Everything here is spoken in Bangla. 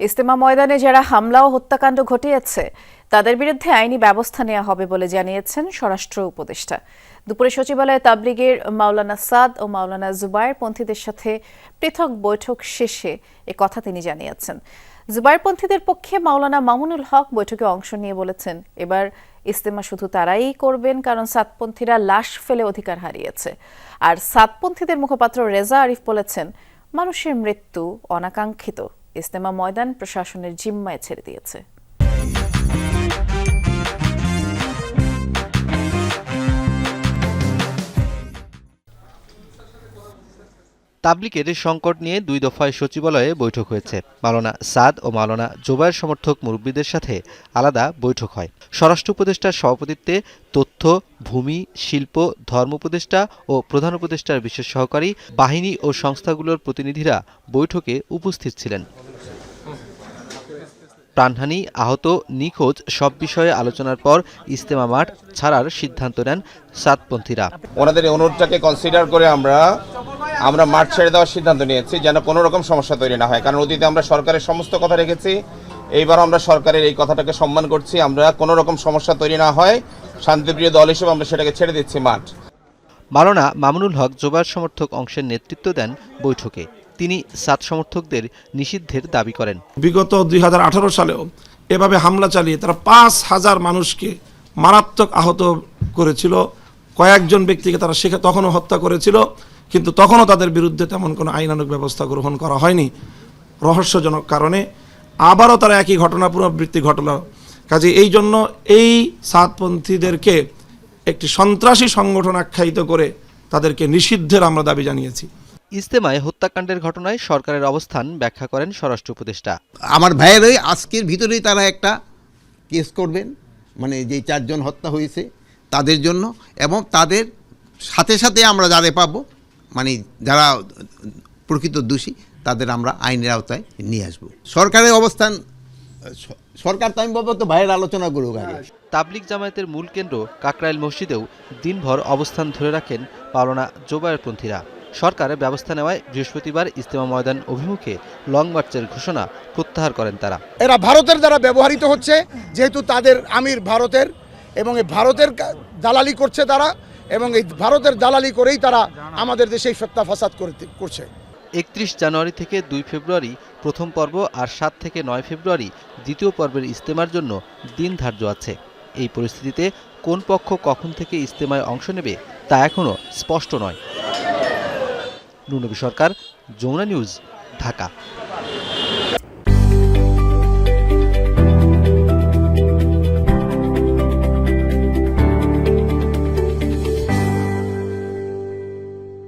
ইস্তেমা ময়দানে যারা হামলা ও হত্যাকাণ্ড ঘটিয়েছে, তাদের বিরুদ্ধে আইনি ব্যবস্থা নেওয়া হবে বলে জানিয়েছেন স্বরাষ্ট্র উপদেষ্টা। দুপুরে সচিবালয়ে তাবলিগের মাওলানা সাদ ও মাওলানা জুবায়ের পন্থীদের সাথে পৃথক বৈঠক শেষে এ কথা তিনি জানিয়েছেন। জুবায়ের পন্থীদের পক্ষে মাওলানা মামুনুল হক বৈঠকে অংশ নিয়ে বলেছেন, এবার ইস্তেমা শুধু তারাই করবেন, কারণ সাতপন্থীরা লাশ ফেলে অধিকার হারিয়েছে। আর সাতপন্থীদের মুখপাত্র রেজা আরিফ বলেছেন, মানুষের মৃত্যু অনাকাঙ্ক্ষিত। ইস্তেমা ময়দান প্রশাসনের জিম্মায় ছেড়ে দিয়েছে। তাবলিকের সংকট নিয়ে দুই দফায় সচিবালয়ে বৈঠক হয়েছে। মাওলানা সাদ ও মাওলানা জোবায়ের সমর্থক মুরব্বীদের সাথে আলাদা বৈঠক হয়। স্বরাষ্ট্র উপদেষ্টার সভাপতিত্বে তথ্য, ভূমি, শিল্প, ধর্ম উপদেষ্টা ও প্রধান উপদেষ্টার বিশেষ সহকারী, বাহিনী ও সংস্থাগুলোর প্রতিনিধিরা বৈঠকে উপস্থিত ছিলেন। প্রাণহানি, আহত, নিখোঁজ সব বিষয়ে আলোচনার পর ইস্তেমা মাঠ ছাড়ার সিদ্ধান্ত নেন সাতপন্থীরা। ওনাদের অনুরোধটাকে কনসিডার করে আমরা আমরা মাঠ ছেড়ে দেওয়ার সিদ্ধান্ত নিয়েছি যেন কোনো রকম সমস্যা তৈরি না হয়। কারণ অতীতে আমরা সরকারের সমস্ত কথা রেখেছি। এইবার আমরা সরকারের এই কথাটাকে সম্মান করছি। আমরা কোনো রকম সমস্যা তৈরি না হয়। শান্তিপ্রিয় দল হিসেবে আমরা সেটাকে ছেড়ে দিচ্ছি মাঠ। মাওলানা মামুনুল হক জোবায়ের সমর্থক অংশের নেতৃত্ব দেন বৈঠকে। তিনি সাত সমর্থকদের নিষিদ্ধের দাবি করেন। বিগত দুই হাজার আঠারো সালেও এভাবে হামলা চালিয়ে তারা পাঁচ হাজার মানুষকে মারাত্মক আহত করেছিল। কয়েকজন ব্যক্তিকে তারা সেখানে তখনও হত্যা করেছিল। কিন্তু তখনও তাদের বিরুদ্ধে তেমন কোনো আইনানুক ব্যবস্থা গ্রহণ করা হয়নি। রহস্যজনক কারণে আবারও তারা একই ঘটনা পুনরাবৃত্তি ঘটল। কাজে এই জন্য এই সাতপন্থীদেরকে একটি সন্ত্রাসী সংগঠন আখ্যায়িত করে তাদেরকে নিষিদ্ধের আমরা দাবি জানিয়েছি। ইস্তেমায় হত্যাকাণ্ডের ঘটনায় সরকারের অবস্থান ব্যাখ্যা করেন স্বরাষ্ট্র উপদেষ্টা। আমার ভাইয়েরই আজকের ভিতরেই তারা একটা কেস করবেন মানে যে চারজন হত্যা হয়েছে তাদের জন্য এবং তাদের সাথে সাথে আমরা যাদের পাবো মানে যারা প্রকৃত দোষী তাদের আমরা আইনের আওতায় নিয়ে আসব। সরকারের অবস্থান সরকার তো আমি বলব তো ভাইয়ের আলোচনা করুক আগে। তাবলিক জামায়াতের মূল কেন্দ্র কাকরাইল মসজিদেও দিনভর অবস্থান ধরে রাখেন পাওনা জোবায়েরপন্থীরা। সরকারের ব্যবস্থা নেওয়ায় বৃহস্পতিবার ইস্তেমা ময়দান অভিমুখে লং মার্চের ঘোষণা প্রত্যাহার করেন তারা। এরা ভারতের দ্বারা ব্যবহৃত হচ্ছে যেহেতু তাদের আমির ভারতের এবং এই ভারতের কা- দালালি করছে তারা। এবং এই ভারতের দালালি করেই তারা আমাদের দেশে এই ফাসাদ করছে। একত্রিশ জানুয়ারি থেকে দুই ফেব্রুয়ারি প্রথম পর্ব আর সাত থেকে নয় ফেব্রুয়ারি দ্বিতীয় পর্বের ইস্তেমার জন্য দিন ধার্য আছে। এই পরিস্থিতিতে কোন পক্ষ কখন থেকে ইস্তেমায় অংশ নেবে তা এখনও স্পষ্ট নয়। নুনবী সরকার, যমুনা নিউজ, ঢাকা।